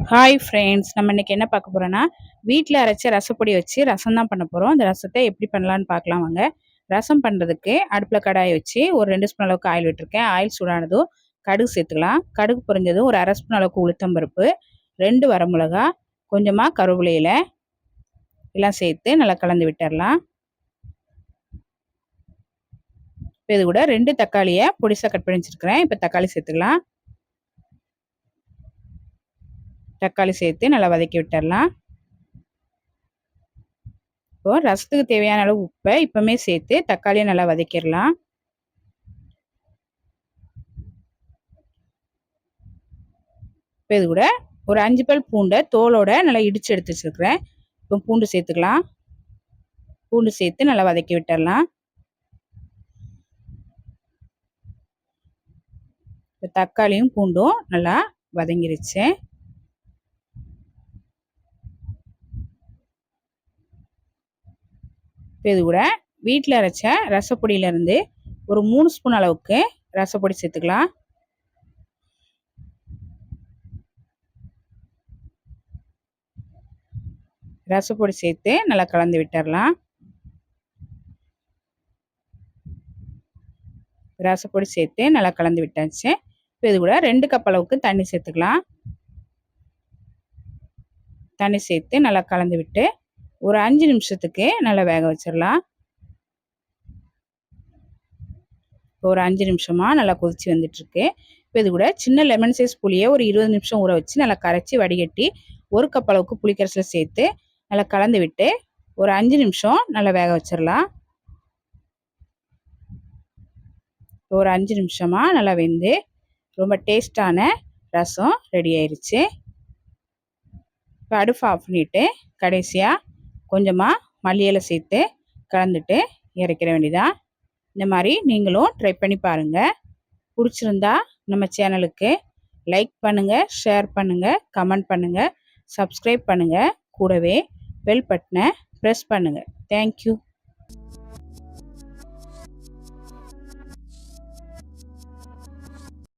Hi friends நம்ம இன்றைக்கி என்ன பார்க்க போகிறோன்னா வீட்டில் அரைச்ச ரசப்பொடி வச்சு ரசம் தான் பண்ண போகிறோம் அந்த ரசத்தை எப்படி பண்ணலான்னு பார்க்கலாம் வாங்க. ரசம் பண்ணுறதுக்கு அடுப்பில் கடாயை வச்சு ஒரு ரெண்டு ஸ்பூன் அளவுக்கு ஆயில் விட்டுருக்கேன். ஆயில் சூடானதும் கடுகு சேர்த்துக்கலாம். கடுகு பொரிஞ்சதும் ஒரு அரை ஸ்பூன் அளவுக்கு உளுத்தம் பருப்பு ரெண்டு வரமிளகா கொஞ்சமாக கருவேலையில் எல்லாம் சேர்த்து நல்லா கலந்து விட்டுடலாம் இப்போ இது கூட ரெண்டு தக்காளியை பொடிசாக கட் பண்ணி வச்சுருக்கிறேன். இப்போ தக்காளி சேர்த்துக்கலாம். தக்காளி சேர்த்து நல்லா வதக்கி விட்டுடலாம். இப்போ ரசத்துக்கு தேவையான அளவு உப்பை இப்போமே சேர்த்து தக்காளியை நல்லா வதக்கிடலாம். இப்போ இது கூட ஒரு அஞ்சு பல் பூண்டை தோலோட நல்லா இடித்து எடுத்து வச்சுருக்கிறேன். இப்போ பூண்டு சேர்த்துக்கலாம். பூண்டு சேர்த்து நல்லா வதக்கி விட்டுடலாம். இப்போ தக்காளியும் பூண்டும் நல்லா வதங்கிருச்சு. இப்போ இது கூட வீட்டில் அரைச்ச ரசப்பொடியிலேருந்து ஒரு மூணு ஸ்பூன் அளவுக்கு ரசப்பொடி சேர்த்துக்கலாம். ரசப்பொடி சேர்த்து நல்லா கலந்து விட்டுடலாம் ரசப்பொடி சேர்த்து நல்லா கலந்து விட்டாச்சு. இப்போ இது கூட ரெண்டு கப் அளவுக்கு தண்ணி சேர்த்துக்கலாம். தண்ணி சேர்த்து நல்லா கலந்து விட்டு ஒரு அஞ்சு நிமிஷத்துக்கு நல்லா வேக வச்சிடலாம். ஒரு அஞ்சு நிமிஷமாக நல்லா கொதித்து வந்துட்டுருக்கு. இப்போ இது கூட சின்ன லெமன் சைஸ் புளியை ஒரு இருபது நிமிஷம் ஊற வச்சு நல்லா கரைச்சி வடிகட்டி ஒரு கப் அளவுக்கு புளிக்கரைசலை சேர்த்து நல்லா கலந்து விட்டு ஒரு அஞ்சு நிமிஷம் நல்லா வேக வச்சிடலாம். ஒரு அஞ்சு நிமிஷமாக நல்லா வெந்து ரொம்ப டேஸ்டான ரசம் ரெடி ஆயிடுச்சு இப்போ அடுப்பு ஆஃப் பண்ணிவிட்டு கடைசியாக கொஞ்சமாக மல்லியலை சேர்த்து கலந்துட்டு இறக்கிற வேண்டியதான் இந்த மாதிரி நீங்களும் ட்ரை பண்ணி பாருங்கள் பிடிச்சிருந்தா நம்ம சேனலுக்கு லைக் பண்ணுங்கள் ஷேர் பண்ணுங்கள் கமெண்ட் பண்ணுங்கள் சப்ஸ்கிரைப் பண்ணுங்கள் கூடவே பெல் பட்டனை ப்ரெஸ் பண்ணுங்கள் தேங்க்யூ